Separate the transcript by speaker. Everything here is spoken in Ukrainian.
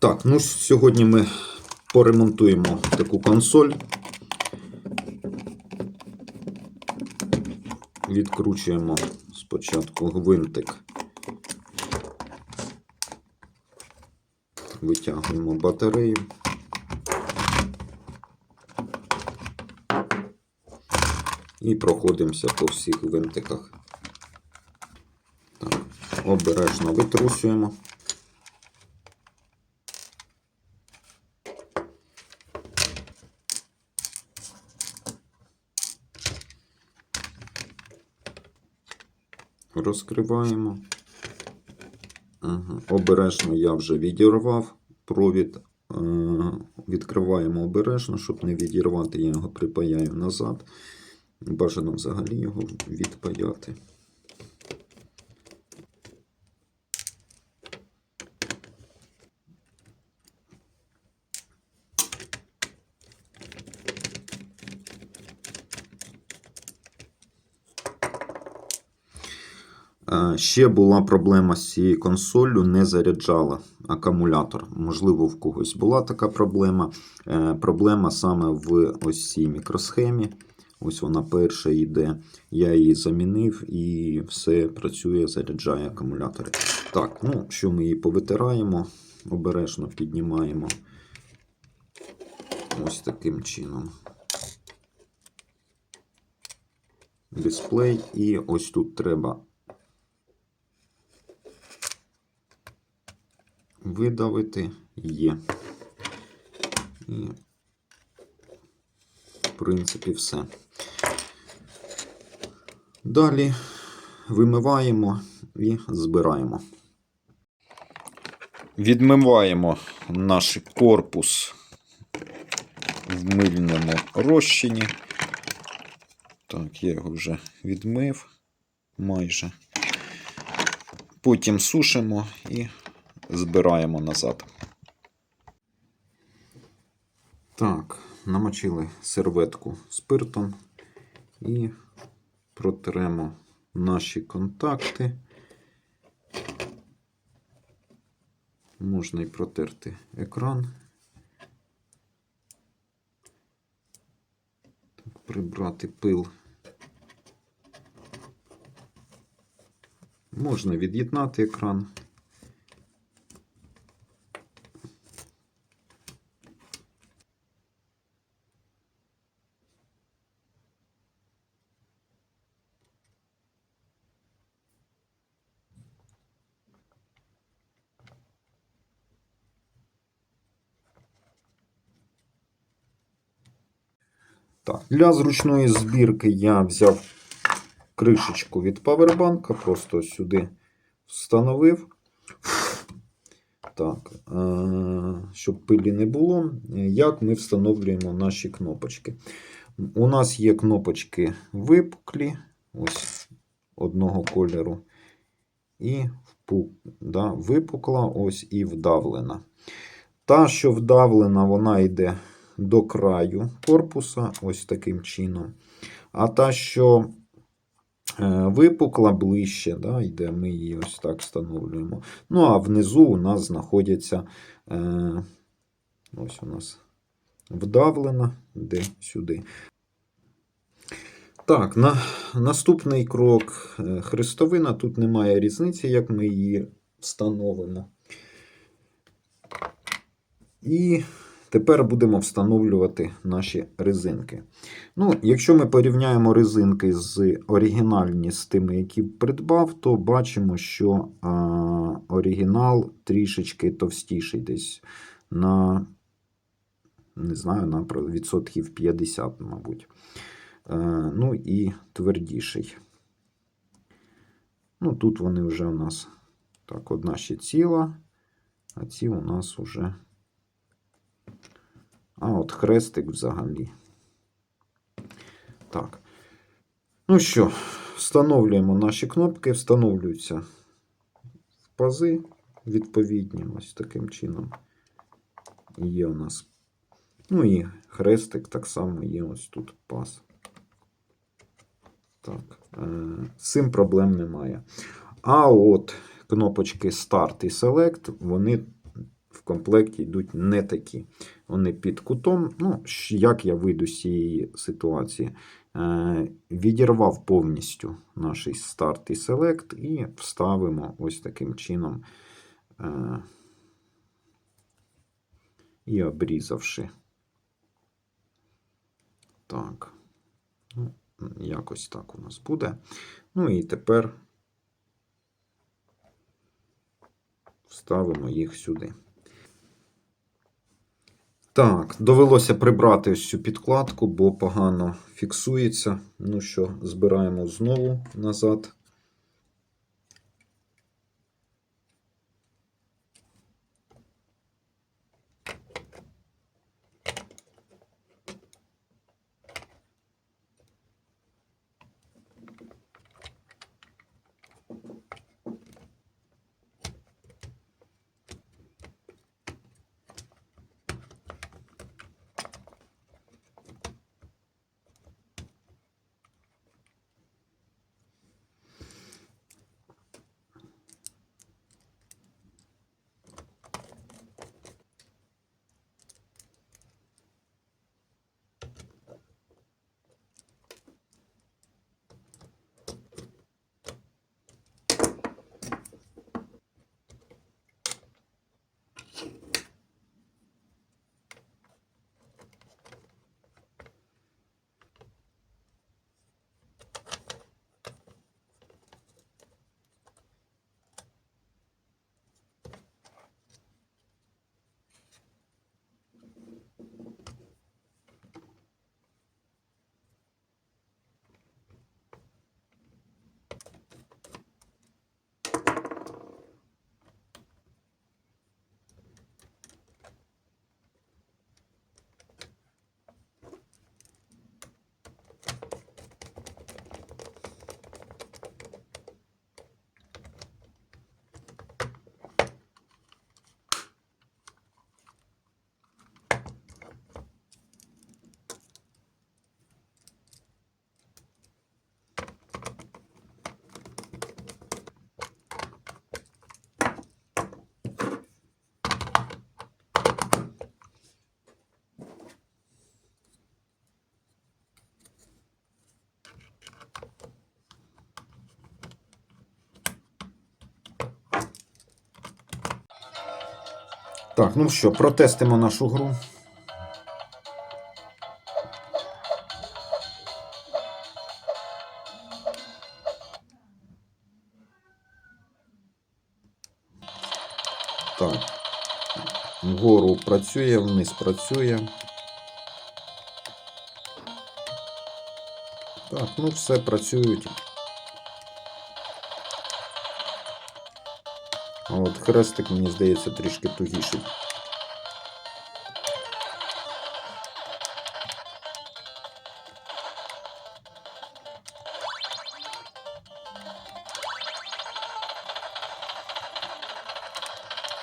Speaker 1: Так, ну сьогодні ми поремонтуємо таку консоль. Відкручуємо спочатку гвинтик. Витягуємо батарею. І проходимося по всіх гвинтиках. Так, обережно витрусуємо. Розкриваємо. Обережно я вже відірвав провід. Е, Відкриваємо обережно, щоб не відірвати, я його припаяю назад. Бажано взагалі його відпаяти. Ще була проблема з цією консоллю, не заряджала акумулятор. Можливо, в когось була така проблема. Е, Проблема саме в ось цій мікросхемі. Ось вона перша йде. Я її замінив і все працює, заряджає акумулятори. Так, ну що ми її повитираємо, обережно піднімаємо ось таким чином. Дисплей, і ось тут треба видавити є. І, в принципі, все. Далі вимиваємо і збираємо. Відмиваємо наш корпус в мильному розчині. Так, я його вже відмив майже. Потім сушимо і збираємо назад. Так, намочили серветку спиртом і протремо наші контакти. Можна і протерти екран. Так, прибрати пил. Можна від'єднати екран. Так, для зручної збірки я взяв кришечку від павербанка, просто сюди встановив. Так, е, щоб пилі не було. Як ми встановлюємо наші кнопочки? У нас є кнопочки випуклі, ось одного кольору, і да, випукла, ось і вдавлена. Та, що вдавлена, вона йде до краю корпуса, ось таким чином. А та, що е, випукла ближче, да, йде, ми її ось так встановлюємо. Ну, а внизу у нас знаходяться е, ось у нас вдавлена, де сюди. Так, на, наступний крок е, хрестовина. Тут немає різниці, як ми її встановимо. І тепер будемо встановлювати наші резинки. Ну, якщо ми порівняємо резинки з оригінальні з тими, які придбав, то бачимо, що а, оригінал трішечки товстіший десь на, не знаю, на відсотків 50, мабуть. Е, ну і твердіший. Ну, тут вони вже у нас так, одна ще ціла, а ці у нас уже. А от хрестик взагалі. Так. Ну що, встановлюємо наші кнопки, встановлюються пази відповідні, ось таким чином. Є у нас. Ну і хрестик так само є ось тут паз. Так, е, з цим проблем немає. А от кнопочки Start і Select, вони в комплекті йдуть не такі. Вони під кутом. Ну, як я вийду з цієї ситуації? Е, Відірвав повністю наш старт і селект і вставимо ось таким чином. Е, І обрізавши. Так. Ну, якось так у нас буде. Ну і тепер вставимо їх сюди. Так, довелося прибрати ось цю підкладку, бо погано фіксується. Ну що, збираємо знову назад. Так, ну що, протестимо нашу гру. Так. Вгору працює, вниз працює. Так, ну все працюють. От хрестик, мені здається, трішки тугіший.